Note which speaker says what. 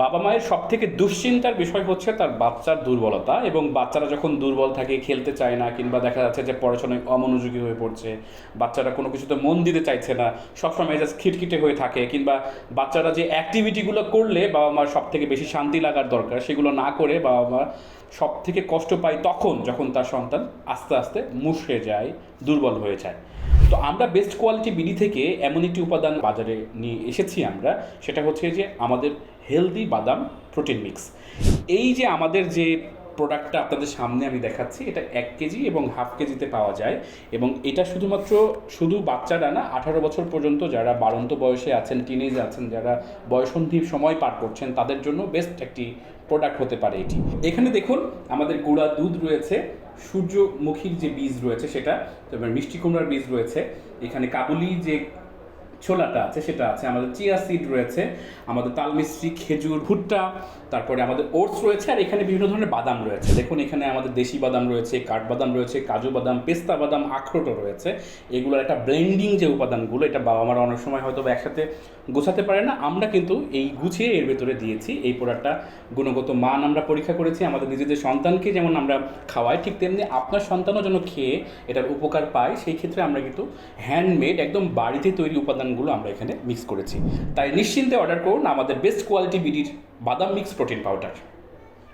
Speaker 1: বাবা মায়ের সব থেকে দুশ্চিন্তার বিষয় হচ্ছে তার বাচ্চার দুর্বলতা এবং বাচ্চারা যখন দুর্বল থাকে, খেলতে চায় না কিংবা দেখা যাচ্ছে যে পড়াশোনায় অমনোযোগী হয়ে পড়ছে, বাচ্চারা কোনো কিছুতে মন দিতে চাইছে না, সবসময় জাস্ট খিটখিটে হয়ে থাকে কিংবা বাচ্চারা যে অ্যাক্টিভিটিগুলো করলে বাবা মার সব থেকে বেশি শান্তি লাগার দরকার, সেগুলো না করে বাবা মা সব থেকে কষ্ট পায় তখন যখন তার সন্তান আস্তে আস্তে মুষড়ে যায়, দুর্বল হয়ে যায়। তো আমরা বেস্ট কোয়ালিটি বিডি থেকে এমন একটি উপাদান বাজারে নিয়ে এসেছি আমরা, সেটা হচ্ছে যে আমাদের হেলদি বাদাম প্রোটিন মিক্স এই যে আমাদের যে প্রোডাক্টটা আপনাদের সামনে আমি দেখাচ্ছি, এটা এক কেজি এবং হাফ কেজিতে পাওয়া যায় এবং এটা শুধুমাত্র শুধু বাচ্চারা না, আঠারো বছর পর্যন্ত যারা বারন্ত বয়সে আছেন টিনেজ আছেন, যারা বয়সন্ধির সময় পার করছেন, তাদের জন্য বেস্ট একটি প্রোডাক্ট হতে পারে এটি। এখানে দেখুন, আমাদের গুঁড়া দুধ রয়েছে সূর্যমুখীর যে বীজ রয়েছে সেটা তারপর মিষ্টি কুমড়ার বীজ রয়েছে। এখানে কাবুলি যে ছোলাটা আছে, সেটা আছে। আমাদের চিয়া সিড রয়েছে, আমাদের তাল মিষ্টি, খেজুর, ভুট্টা, তারপরে আমাদের ওটস রয়েছে, আর এখানে বিভিন্ন ধরনের বাদাম রয়েছে। দেখুন, এখানে আমাদের দেশি বাদাম রয়েছে, কাঠবাদাম রয়েছে, কাজু বাদাম, পেস্তা বাদাম, আখরোটও রয়েছে। এগুলোর একটা ব্লেন্ডিং যে উপাদানগুলো, এটা বাবা মারা অনেক সময় হয়তো একসাথে গোছাতে পারে না। আমরা কিন্তু এই গুছিয়ে এর ভেতরে দিয়েছি, এই প্রোডাক্টটা গুণগত মান আমরা পরীক্ষা করেছি। আমাদের নিজেদের সন্তানকে যেমন আমরা খাওয়াই, ঠিক তেমনি আপনার সন্তানও যেন খেয়ে এটার উপকার পায়, সেই ক্ষেত্রে আমরা কিন্তু হ্যান্ডমেড একদম বাড়িতে তৈরি উপাদানগুলো আমরা এখানে মিক্স করেছি। তাই নিশ্চিন্তে অর্ডার করুন আমাদের বেস্ট কোয়ালিটি বিডির বাদাম মিক্স প্রোটিন পাউডার